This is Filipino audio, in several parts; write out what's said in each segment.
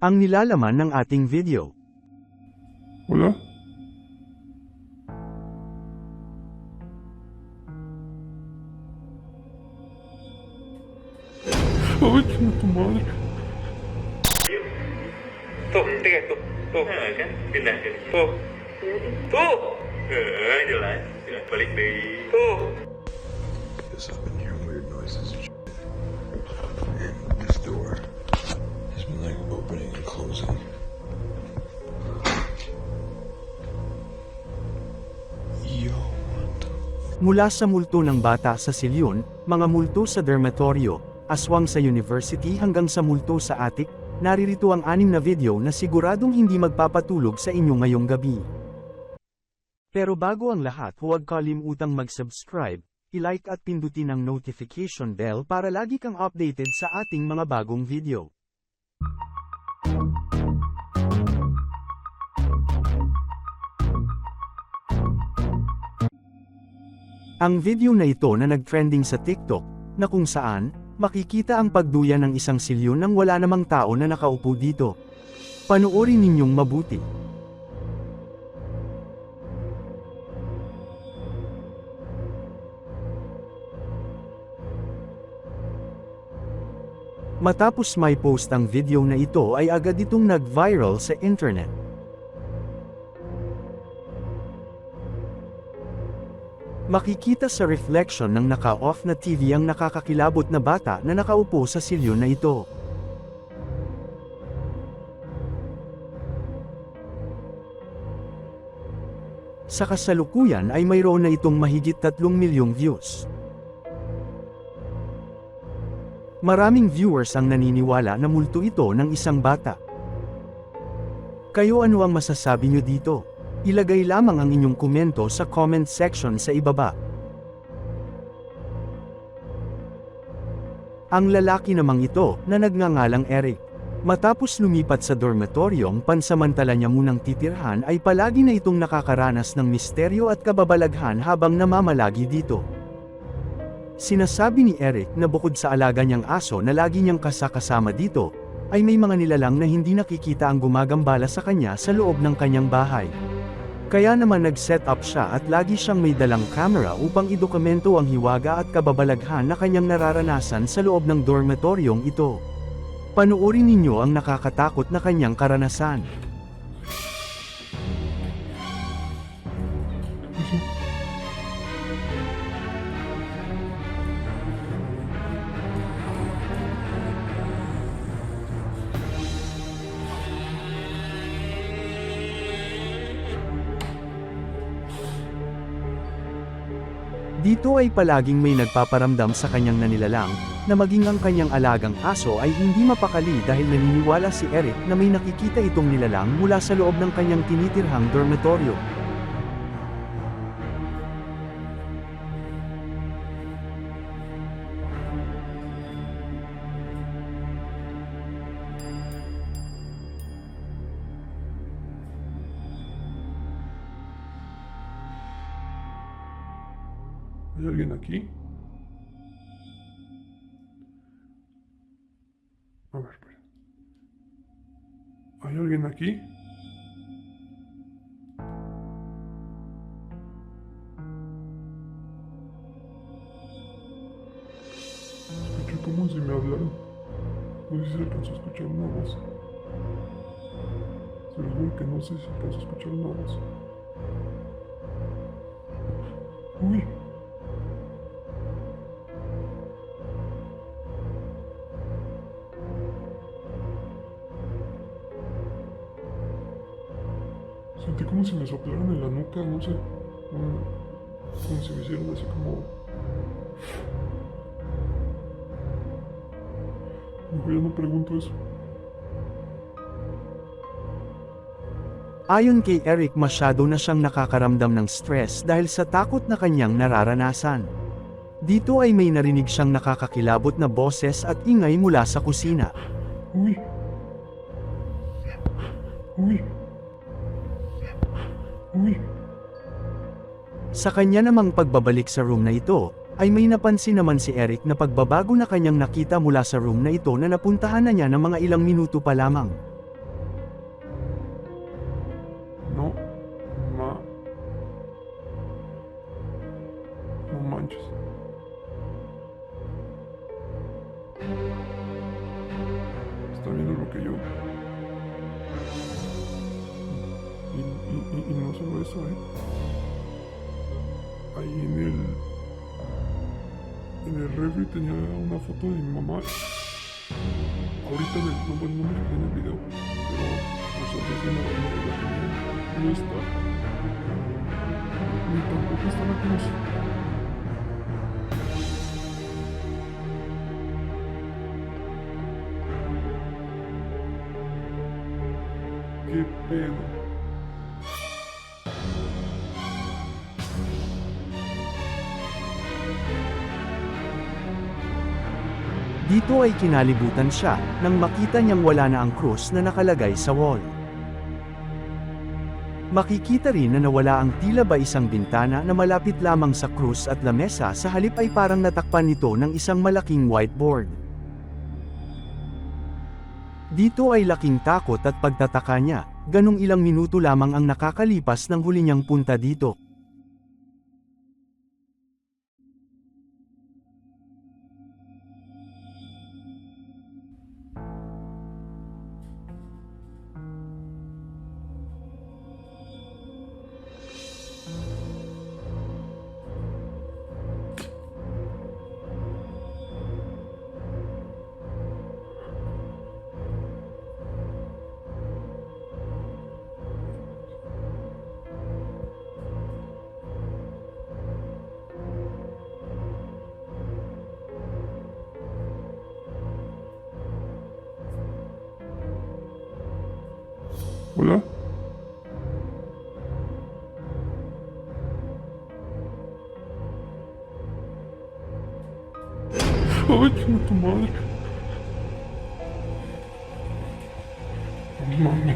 Ang nilalaman ng ating video. Wala? Ay, chinga tu madre. Tuh, tinggal tuh. Tuh. Kan? Pindah Tuh. Tuh. Eh, jelas. Jelas balik deh. Tuh. Yes, I've been hearing weird noises Mula sa multo ng bata sa silyon, mga multo sa dermatoryo, aswang sa university hanggang sa multo sa attic, naririto ang anim na video na siguradong hindi magpapatulog sa inyo ngayong gabi. Pero bago ang lahat huwag kalimutang mag-subscribe, i-like at pindutin ang notification bell para lagi kang updated sa ating mga bagong video. Ang video na ito na nag-trending sa TikTok, na kung saan, makikita ang pagduya ng isang silyon nang wala namang tao na nakaupo dito. Panoorin ninyong mabuti. Matapos may post ang video na ito ay agad itong nag-viral sa internet. Makikita sa reflection ng naka-off na TV ang nakakakilabot na bata na nakaupo sa silyo na ito. Sa kasalukuyan ay mayroon na itong mahigit 3 milyong views. Maraming viewers ang naniniwala na multo ito ng isang bata. Kayo ano ang masasabi nyo dito? Ilagay lamang ang inyong komento sa comment section sa ibaba. Ang lalaki namang ito, na nagngangalang Eric. Matapos lumipat sa dormitoryong pansamantala niya munang titirhan ay palagi na itong nakakaranas ng misteryo at kababalaghan habang namamalagi dito. Sinasabi ni Eric na bukod sa alaga niyang aso na lagi niyang kasakasama dito, ay may mga nilalang na hindi nakikita ang gumagambala sa kanya sa loob ng kanyang bahay. Kaya naman nag-set up siya at lagi siyang may dalang camera upang idokumento ang hiwaga at kababalaghan na kanyang nararanasan sa loob ng dormitoryong ito. Panoorin ninyo ang nakakatakot na kanyang karanasan. Dito ay palaging may nagpaparamdam sa kanyang nanilalang, na maging ang kanyang alagang aso ay hindi mapakali dahil naniniwala si Eric na may nakikita itong nilalang mula sa loob ng kanyang tinitirhang dormitoryo. ¿Hay alguien aquí? A ver, espera. ¿Hay alguien aquí? Escuché como si me hablaran. No sé si alcanzó a escuchar una voz. Se los juro que no sé si alcanzó a escuchar una voz. Uy. Soplaran en la nuca, no sé. Como, si me hicieran así como. Mejor ya no pregunto eso. Ayon kay Eric masyado na siyang nakakaramdam ng stress dahil sa takot na kanyang nararanasan. Dito ay may narinig siyang nakakakilabot na boses at ingay mula sa kusina. Uy. Sa kanya namang pagbabalik sa room na ito, ay may napansin naman si Eric na pagbabago na kanyang nakita mula sa room na ito na napuntahan na niya ng mga ilang minuto pa lamang. No. Ma. No manches. Está viendo lo que yo. Y, y, y, y no solo eso, eh. Ahí en el. En el refri tenía una foto de mi mamá. Ahorita el, no, bueno, no me fijé en el video, pero pues obviamente no, no la tenía. No está. Ni tampoco está la cruz. ¿Qué pedo? Dito ay kinalibutan siya nang makita niyang wala na ang krus na nakalagay sa wall. Makikita rin na nawala ang tila ba isang bintana na malapit lamang sa krus at lamesa sa halip ay parang natakpan nito ng isang malaking whiteboard. Dito ay laking takot at pagtataka niya, ganong ilang minuto lamang ang nakakalipas ng huli niyang punta dito. ¿Hola? ¡Ay, chinga tu madre! Mami.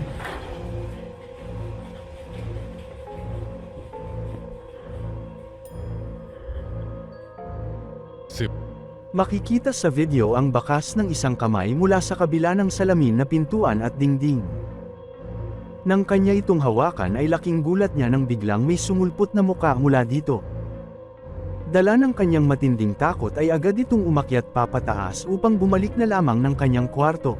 Makikita sa video ang bakas ng isang kamay mula sa kabila ng salamin na pintuan at dingding. Nang kanya itong hawakan ay laking gulat niya nang biglang may sumulpot na muka mula dito. Dala ng kanyang matinding takot ay agad itong umakyat papataas upang bumalik na lamang ng kanyang kwarto.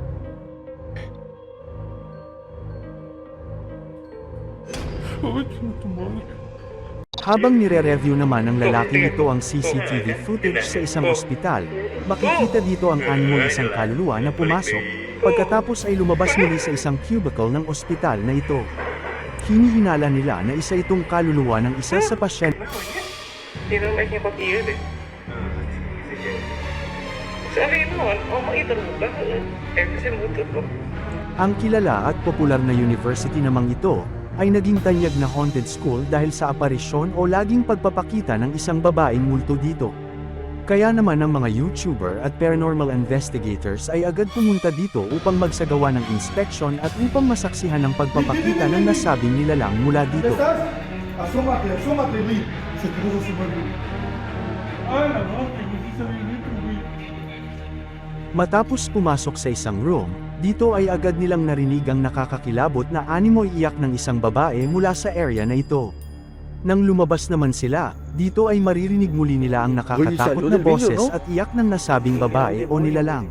Habang nire-review naman ng lalaki ito ang CCTV footage sa isang ospital, makikita dito ang animo ng isang kaluluwa na pumasok, pagkatapos ay lumabas muli sa isang cubicle ng ospital na ito. Hinihinala nila na isa itong kaluluwa ng isa sa pasyente naman niya papiyo eh. Sabi naman, oh, maitar mo ba? Eh, ko. Ang kilala at popular na university namang ito, ay naging tanyag na haunted school dahil sa aparisyon o laging pagpapakita ng isang babaeng multo dito. Kaya naman ang mga YouTuber at paranormal investigators ay agad pumunta dito upang magsagawa ng inspection at upang masaksihan ang pagpapakita ng nasabing nilalang mula dito. Matapos pumasok sa isang room, dito ay agad nilang narinig ang nakakakilabot na animo iyak ng isang babae mula sa area na ito. Nang lumabas naman sila, dito ay maririnig muli nila ang nakakatakot na boses at iyak ng nasabing babae o nilalang.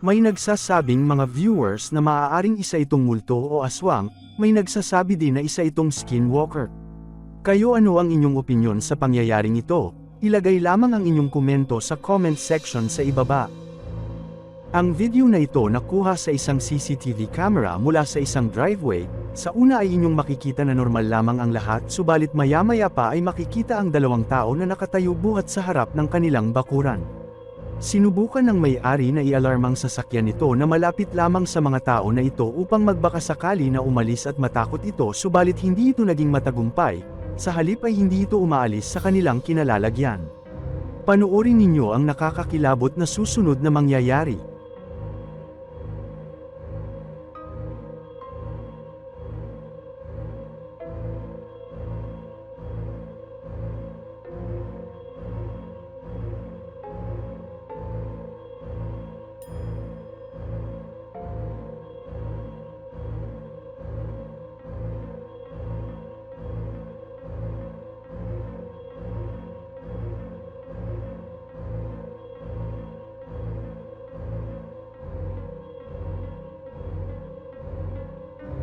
May nagsasabing mga viewers na maaaring isa itong multo o aswang, may nagsasabi din na isa itong skinwalker. Kayo ano ang inyong opinyon sa pangyayaring ito? Ilagay lamang ang inyong komento sa comment section sa ibaba. Ang video na ito nakuha sa isang CCTV camera mula sa isang driveway, sa una ay inyong makikita na normal lamang ang lahat subalit maya-maya pa ay makikita ang dalawang tao na nakatayo buhat sa harap ng kanilang bakuran. Sinubukan ng may-ari na i-alarm ang sasakyan nito na malapit lamang sa mga tao na ito upang magbakasakali na umalis at matakot ito subalit hindi ito naging matagumpay, sa halip ay hindi ito umaalis sa kanilang kinalalagyan. Panoorin ninyo ang nakakakilabot na susunod na mangyayari.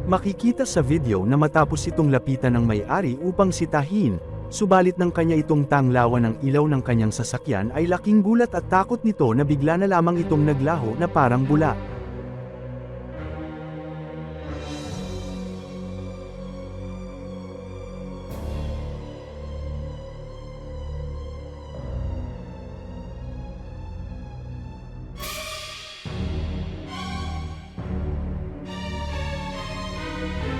Makikita sa video na matapos itong lapitan ng may-ari upang sitahin, subalit ng kanya itong tanglawan ng ilaw ng kanyang sasakyan ay laking gulat at takot nito na bigla na lamang itong naglaho na parang bula.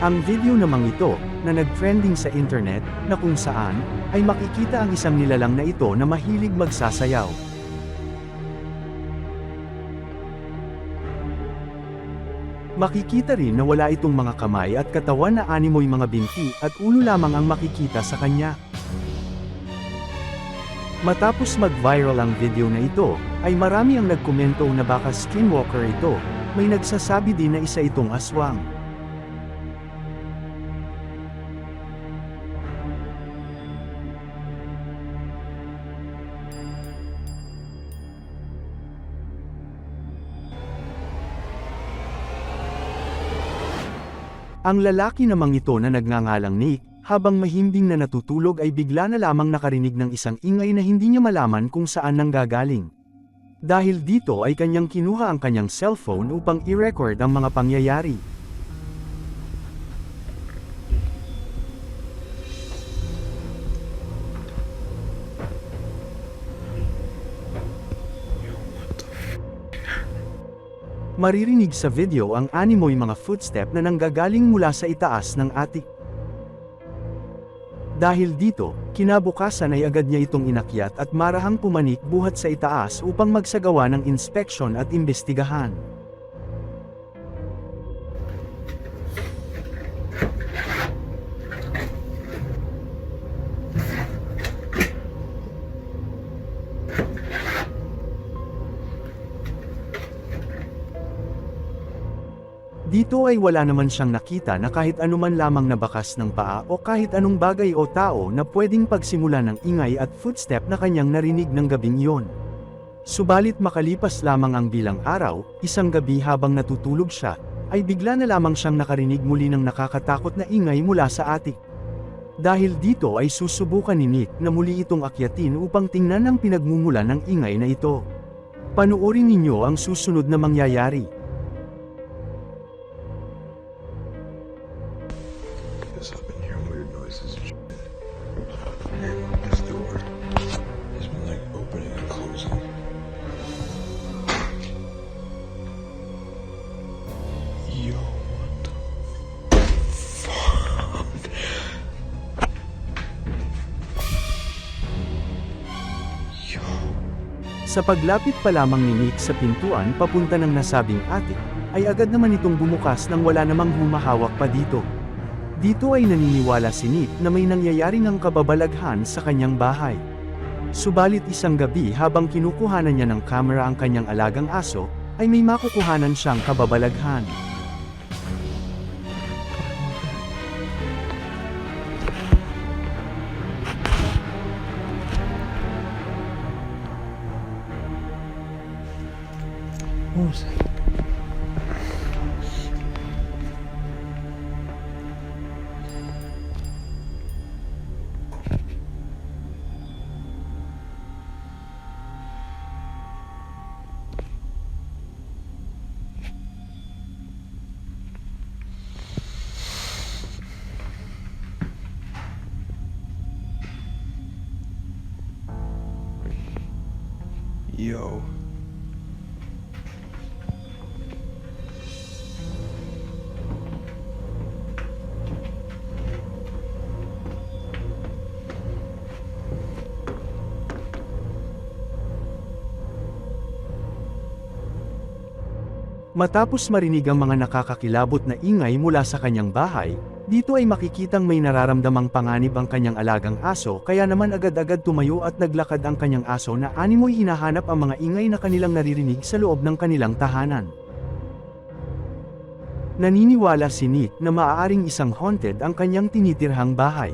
Ang video namang ito, na nag-trending sa internet, na kung saan, ay makikita ang isang nilalang na ito na mahilig magsasayaw. Makikita rin na wala itong mga kamay at katawan na animoy mga binti at ulo lamang ang makikita sa kanya. Matapos mag-viral ang video na ito, ay marami ang nagkomento na baka skinwalker ito, may nagsasabi din na isa itong aswang. Ang lalaki namang ito na nagngangalang Nick, habang mahimbing na natutulog ay bigla na lamang nakarinig ng isang ingay na hindi niya malaman kung saan nanggagaling. Dahil dito ay kanyang kinuha ang kanyang cellphone upang i-record ang mga pangyayari. Maririnig sa video ang animoy mga footstep na nanggagaling mula sa itaas ng attic. Dahil dito, kinabukasan ay agad niya itong inakyat at marahang pumanik buhat sa itaas upang magsagawa ng inspeksyon at imbestigahan. Dito ay wala naman siyang nakita na kahit anuman lamang na bakas ng paa o kahit anong bagay o tao na pwedeng pagsimula ng ingay at footstep na kanyang narinig ng gabing iyon. Subalit makalipas lamang ang bilang araw, isang gabi habang natutulog siya, ay bigla na lamang siyang nakarinig muli ng nakakatakot na ingay mula sa atik. Dahil dito ay susubukan ni Nick na muli itong akyatin upang tingnan ang pinagmumula ng ingay na ito. Panuorin ninyo ang susunod na mangyayari. Yes, I've been hearing weird noises and shit. And this door has been like opening and closing. Yo, what the fuck? Yo. Sa paglapit pa lamang ni Nick sa pintuan papunta ng nasabing attic, ay agad naman itong bumukas nang wala namang humahawak pa dito. Dito ay naniniwala si Nick na may nangyayari ng kababalaghan sa kanyang bahay. Subalit isang gabi habang kinukuhanan niya ng kamera ang kanyang alagang aso, ay may makukuhanan siyang kababalaghan. Matapos marinig ang mga nakakakilabot na ingay mula sa kanyang bahay, dito ay makikitang may nararamdamang panganib ang kanyang alagang aso kaya naman agad-agad tumayo at naglakad ang kanyang aso na animoy hinahanap ang mga ingay na kanilang naririnig sa loob ng kanilang tahanan. Naniniwala si Nick na maaaring isang haunted ang kanyang tinitirhang bahay.